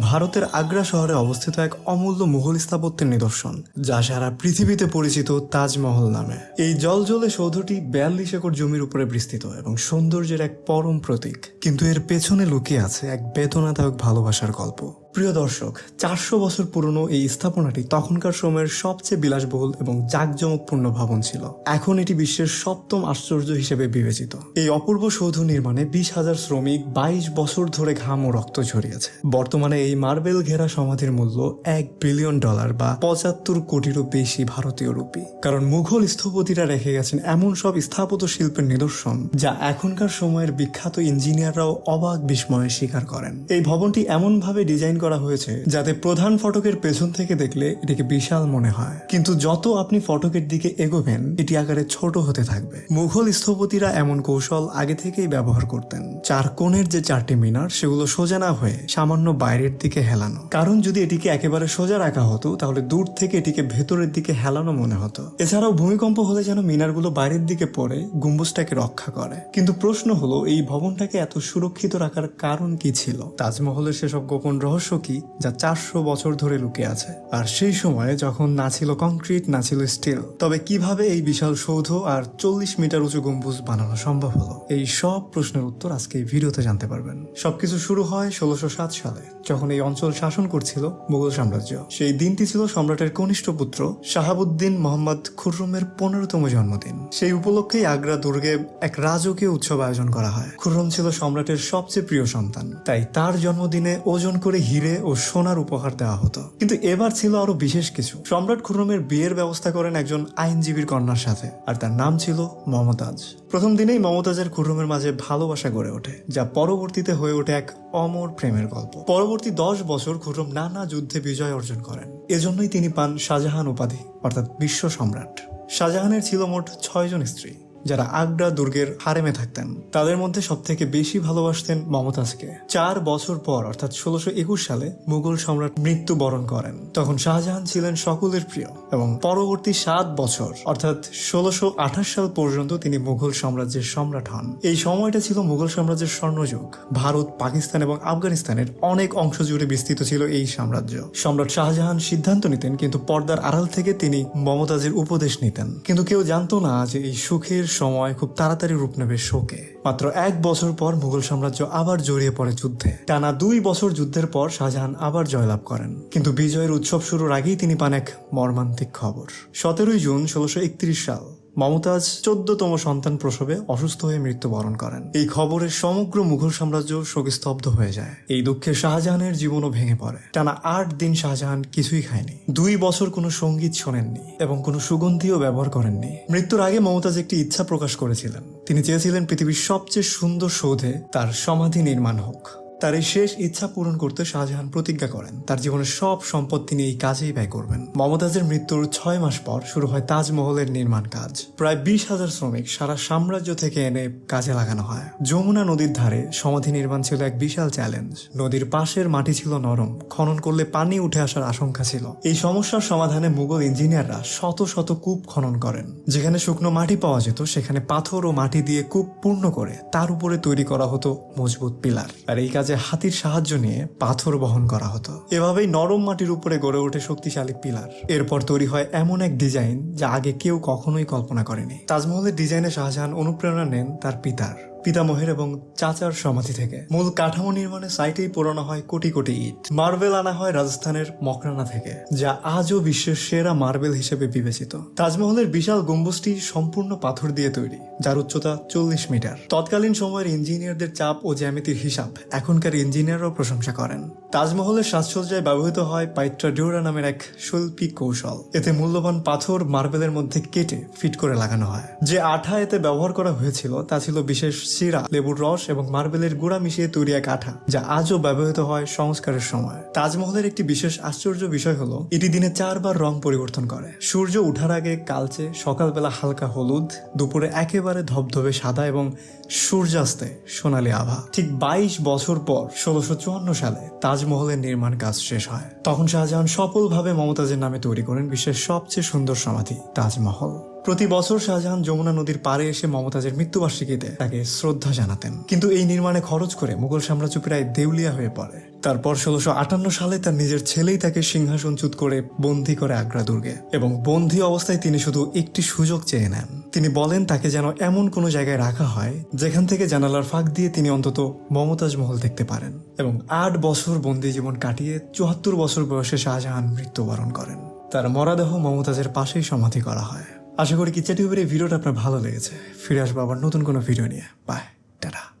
ভারতের আগ্রা শহরে অবস্থিত এক অমূল্য মুঘল স্থাপত্যের নিদর্শন, যা সারা পৃথিবীতে পরিচিত তাজমহল নামে। এই জলজলে সৌধটি বিয়াল্লিশ একর জমির উপরে বিস্তৃত এবং সৌন্দর্যের এক পরম প্রতীক। কিন্তু এর পেছনে লুকিয়ে আছে এক বেদনাদায়ক ভালোবাসার গল্প। প্রিয় দর্শক, চারশো বছর পুরনো এই স্থাপনাটি তখনকার সময়ের সবচেয়ে বিলাসবহুল এবং জাঁকজমকপূর্ণ ভবন ছিল। এখন এটি বিশ্বের সপ্তম আশ্চর্য হিসেবে বিবেচিত। এই অপূর্ব সৌধ নির্মাণে বিশ হাজার শ্রমিক বাইশ বছর ধরে ঘাম ও রক্ত ঝরিয়েছে। বর্তমানে এই মার্বেল ঘেরা সমাধির মূল্য এক বিলিয়ন ডলার বা পঁচাত্তর কোটিরও বেশি ভারতীয় রুপি। কারণ মুঘল স্থপতিরা রেখে গেছেন এমন সব স্থাপত্য শিল্পের নিদর্শন, যা এখনকার সময়ের বিখ্যাত ইঞ্জিনিয়াররাও অবাক বিস্ময়ে স্বীকার করেন। এই ভবনটি এমনভাবে ডিজাইন করা হয়েছে যাতে প্রধান ফটকের পেছন থেকে দেখলে এটিকে বিশাল মনে হয়। কিন্তু যত আপনি ফটকের দিকে এগোবেন, এটি আকারে ছোট হতে থাকবে। মুঘল স্থপতিরা এমন কৌশল আগে থেকেই ব্যবহার করতেন। চার কোণের যে চারটি মিনার, সেগুলো সোজা না হয়ে সামান্য বাইরের দিকে হেলানো। কারণ যদি এটিকে একেবারে সোজা রাখা হতো, তাহলে দূর থেকে এটিকে ভেতরের দিকে হেলানো মনে হতো। এছাড়াও ভূমিকম্প হলে যেন মিনারগুলো বাইরের দিকে পড়ে, গম্বুজটাকে রক্ষা করে। কিন্তু প্রশ্ন হলো, এই ভবনটাকে এত সুরক্ষিত রাখার কারণ কি ছিল? তাজমহলের সেসব গোপন রহস্য কি যা চারশো বছর ধরে লুকিয়ে আছে? আর সেই সময়ে যখন না ছিল কংক্রিট, না ছিল স্টিল, তবে কীভাবে এই বিশাল সৌধ আর চল্লিশ মিটার উঁচু গম্বুজ বানানো সম্ভব হলো? এই সব প্রশ্নের উত্তর আজকে এই ভিডিওতে জানতে পারবেন। সবকিছু শুরু হয় ষোলোশো সাত সালে, যখন এই অঞ্চল শাসন করছিল মুঘল সাম্রাজ্য। সেই দিনটি ছিল সম্রাটের কনিষ্ঠ পুত্র শাহাবুদ্দিন মোহাম্মদ খুররমের পনেরোতম জন্মদিন। সেই উপলক্ষেই আগ্রা দুর্গে এক রাজকীয় উৎসব আয়োজন করা হয়। খুররম ছিল সম্রাটের সবচেয়ে প্রিয় সন্তান। তাই তার জন্মদিনে ওজন করে হিরে ও সোনার উপহার দেওয়া হতো। কিন্তু এবার ছিল আরও বিশেষ কিছু। সম্রাট খুররমের বিয়ের ব্যবস্থা করেন একজন আইনজীবীর কন্যার সাথে, আর তার নাম ছিল মমতাজ। প্রথম দিনেই মমতাজের খুররমের মাঝে ভালোবাসা গড়ে ওঠে, যা পরবর্তীতে হয়ে ওঠে এক অমর প্রেমের গল্প। পরবর্তী দশ বছর খুররম নানা যুদ্ধে বিজয় অর্জন করেন। এজন্যই তিনি পান শাহজাহান উপাধি, অর্থাৎ বিশ্ব সম্রাট। শাহজাহানের ছিল মোট ছয়জন স্ত্রী। যারা আগ্রা দুর্গের হারেমে থাকতেন, তাদের মধ্যে সব থেকে বেশি ভালোবাসতেন মমতাজকে। চার বছর পর, অর্থাৎ ষোলোশো একুশ সালে, মুঘল সম্রাট মৃত্যুবরণ করেন। তখন শাহজাহান ছিলেন সকলের প্রিয় এবং পরবর্তী সাত বছর, অর্থাৎ ষোলোশো আঠাশ সাল পর্যন্ত তিনি মুঘল সাম্রাজ্যের সম্রাট হন। এই সময়টা ছিল মুঘল সাম্রাজ্যের স্বর্ণযুগ। ভারত, পাকিস্তান এবং আফগানিস্তানের অনেক অংশ জুড়ে বিস্তৃত ছিল এই সাম্রাজ্য। সম্রাট শাহজাহান সিদ্ধান্ত নিতেন, কিন্তু পর্দার আড়াল থেকে তিনি মমতাজের উপদেশ নিতেন। কিন্তু কেউ জানতো না যে এই সুখের সময় খুব তাড়াতাড়ি রূপ নেবে শোকে। মাত্র এক বছর পর মুঘল সাম্রাজ্য আবার জড়িয়ে পড়ে যুদ্ধে। টানা দুই বছর যুদ্ধের পর শাহজাহান আবার জয়লাভ করেন। কিন্তু বিজয়ের উৎসব শুরুর আগেই তিনি পান এক মর্মান্তিক খবর। সতেরোই জুন ষোলোশো সাল। মমতাজ চোদ্দতম সন্তান প্রসবে অসুস্থ হয়ে মৃত্যুবরণ করেন। এই খবরে সমগ্র মুঘল সাম্রাজ্য শোকস্তব্ধ হয়ে যায়। এই দুঃখে শাহজাহানের জীবনও ভেঙে পড়ে। টানা আট দিন শাহজাহান কিছুই খায়নি। দুই বছর কোনো সংগীত শোনেননি এবং কোনো সুগন্ধিও ব্যবহার করেননি। মৃত্যুর আগে মমতাজ একটি ইচ্ছা প্রকাশ করেছিলেন। তিনি চেয়েছিলেন পৃথিবীর সবচেয়ে সুন্দর সৌধে তার সমাধি নির্মাণ হোক। তার এই শেষ ইচ্ছা পূরণ করতে শাহজাহান প্রতিজ্ঞা করেন। তার জীবনের সব সম্পদ তিনি এই কাজেই ব্যয় করবেন। মমতাজের মৃত্যুর ছয় মাস পর শুরু হয় তাজমহলের নির্মাণ কাজ। প্রায় বিশ হাজার শ্রমিক সারা সাম্রাজ্য থেকে এনে কাজে লাগানো হয়। যমুনা নদীর ধারে সমাধি নির্মাণ ছিল এক বিশাল চ্যালেঞ্জ নদীর পাশের মাটি ছিল নরম, খনন করলে পানি উঠে আসার আশঙ্কা ছিল। এই সমস্যার সমাধানে মুঘল ইঞ্জিনিয়াররা শত শত কূপ খনন করেন। যেখানে শুকনো মাটি পাওয়া যেত, সেখানে পাথর ও মাটি দিয়ে কূপ পূর্ণ করে তার উপরে তৈরি করা হতো মজবুত পিলার। আর এই কাজে হাতির সাহায্য নিয়ে পাথর বহন করা হতো। এভাবেই নরম মাটির উপরে গড়ে ওঠে শক্তিশালী পিলার। এরপর তৈরি হয় এমন এক ডিজাইন যা আগে কেউ কখনোই কল্পনা করেনি। তাজমহলের ডিজাইনে শাহজাহান অনুপ্রেরণা নেন তার পিতার। পিতামহের এবং চাচার সমাধি থেকে। মূল কাঠামো নির্মাণে সাইটেই পোড়ানো হয় কোটি কোটি ইট। মার্বেল আনা হয় রাজস্থানের মকরানা থেকে, যা আজও বিশ্বের সেরা মার্বেল হিসেবে বিবেচিত। তাজমহলের বিশাল গম্বুজটি সম্পূর্ণ পাথর দিয়ে তৈরি, যার উচ্চতা চল্লিশ মিটার। তৎকালীন সময়ের ইঞ্জিনিয়ারদের চাপ ও জ্যামিতির হিসাব এখনকার ইঞ্জিনিয়াররাও প্রশংসা করেন। তাজমহলের সাজসজ্জায় ব্যবহৃত হয় পাইট্রা ডিওরা নামের এক শৈল্পিক কৌশল। এতে মূল্যবান পাথর মার্বেলের মধ্যে কেটে ফিট করে লাগানো হয়। যে আঠা এতে ব্যবহার করা হয়েছিল, তা ছিল বিশেষ সিরা, লেবুর রস এবং মার্বেলের গুঁড়া মিশিয়ে তৈরি এক আঠা, যা আজও ব্যবহৃত হয় সংস্কারের সময়। তাজমহলের একটি বিশেষ আশ্চর্য বিষয় হলো, এটি দিনে চারবার রং পরিবর্তন করে। সূর্য ওঠার আগে কালচে, সকালবেলা হালকা হলুদ, দুপুরে একেবারে ধবধবে সাদা এবং সূর্যাস্তে সোনালী আভা। ঠিক বাইশ বছর পর, ষোলোশো চুয়ান্ন সালে, তাজমহলের নির্মাণ কাজ শেষ হয়। তখন শাহজাহান সফলভাবে মমতাজের নামে তৈরি করেন বিশ্বের সবচেয়ে সুন্দর সমাধি, তাজমহল। প্রতি বছর শাহজাহান যমুনা নদীর পাড়ে এসে মমতাজের মৃত্যুবার্ষিকীতে তাকে শ্রদ্ধা জানাতেন। কিন্তু এই নির্মাণে খরচ করে মুঘল সাম্রাজ্য প্রায় দেউলিয়া হয়ে পড়ে। তারপর ষোলোশো আটান্ন সালে তার নিজের ছেলেই তাকে সিংহাসনচ্যুত করে বন্দী করে আগ্রা দুর্গে এবং বন্দী অবস্থায় তিনি শুধু একটি সুযোগ চেয়ে নেন। তিনি বলেন, তাকে যেন এমন কোনো জায়গায় রাখা হয় যেখান থেকে জানালার ফাঁক দিয়ে তিনি অন্তত মমতাজ মহল দেখতে পারেন এবং আট বছর বন্দী জীবন কাটিয়ে চুয়াত্তর বছর বয়সে শাহজাহান মৃত্যুবরণ করেন। তার মরাদেহ মমতাজের পাশেই সমাধি করা হয়। আশা করি কিচ্ছাটি উপরে ভিডিওটা আপনার ভালো লেগেছে। ফিরে আসব আবার নতুন কোনো ভিডিও নিয়ে। Bye, tata.